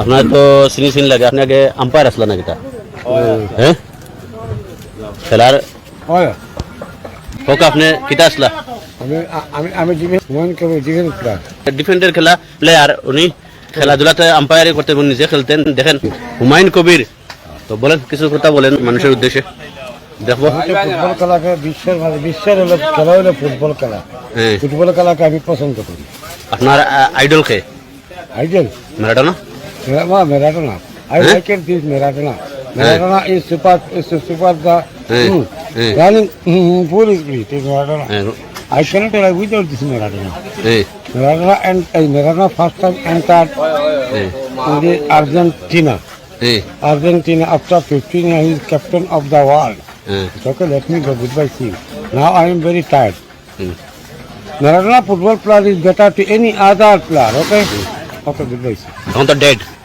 আপনার তো চিনি চিনি লাগে আপনি আগে আম্পায়ার আসলা নাকি তা? হ্যাঁ? খেলার হোক আপনি কিতা আসলা? ডিফেন্ডের খেলা। প্লেয়ার উনি খেলাধুলাতে আম্পায়ারি করতে এবং নিজে খেলতেন। দেখেন হুমায়ুন কবির। তো বলেন কিছু কথা বলেন মানুষের উদ্দেশ্যে। দেখব। ফুটবল খেলাকে বিশ্বের মানে বিশ্বের হলো খেলা হলো ফুটবল খেলা। হ্যাঁ। ফুটবল খেলাকে আমি পছন্দ করি। আপনার idol K? Idol? Maradona? Well, Maradona. I eh? like it, this Maradona. Maradona eh? is super, is a super the eh? Mm, eh? running mm, full speed. This Maradona. Eh? I cannot live without this Maradona. Eh? Maradona and uh, Maradona first time entered eh? in the Argentina. Eh? Argentina after 15 years, he is captain of the world. Eh? It's okay, let me go goodbye, see. Now I am very tired. Eh? Maradona football player is better to any other player. Okay. Okay, goodbye. Sir. On the dead.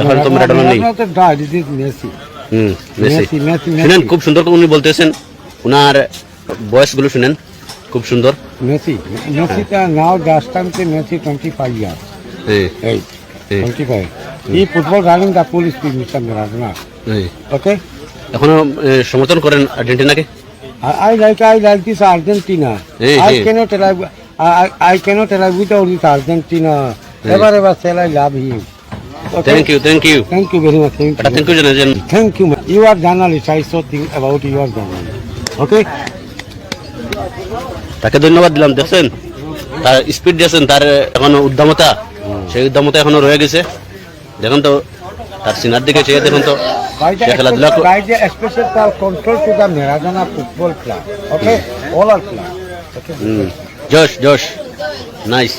এখন তো Maradona নেই। হুম Messi শুনেন খুব সুন্দর উনি বলতেছেন। ওনার বয়সগুলো শুনেন খুব সুন্দর। মেসি নাও জাস্ট টাইম তে মেসি 25 ইয়ার্স হ্যাঁ। এইট হ্যাঁ। 25 ই football running the police mister হ্যাঁ। ওকে এখনও সমর্থন করেন আর্জেন্টিনাকে? I like this Argentina. Hey, I hey. cannot tell I, I I cannot tell I love him. Okay? Thank you thank you much. Thank এটা you. Thank you যেন Thank you. man. You are journalist. I so think about you are journalist. Okay? তাকে ধন্যবাদ দিলাম দেখছেন তার speed দিয়েছেন তার এখনও উদ্যমতা সেই উদ্যমতা এখনও রয়ে গেছে দেখুন তো তার সিনার দিকে চেয়ে দেখুন তো সে খেলাধুলা? All are club. Okay? হুম জোশ জোশ নাইস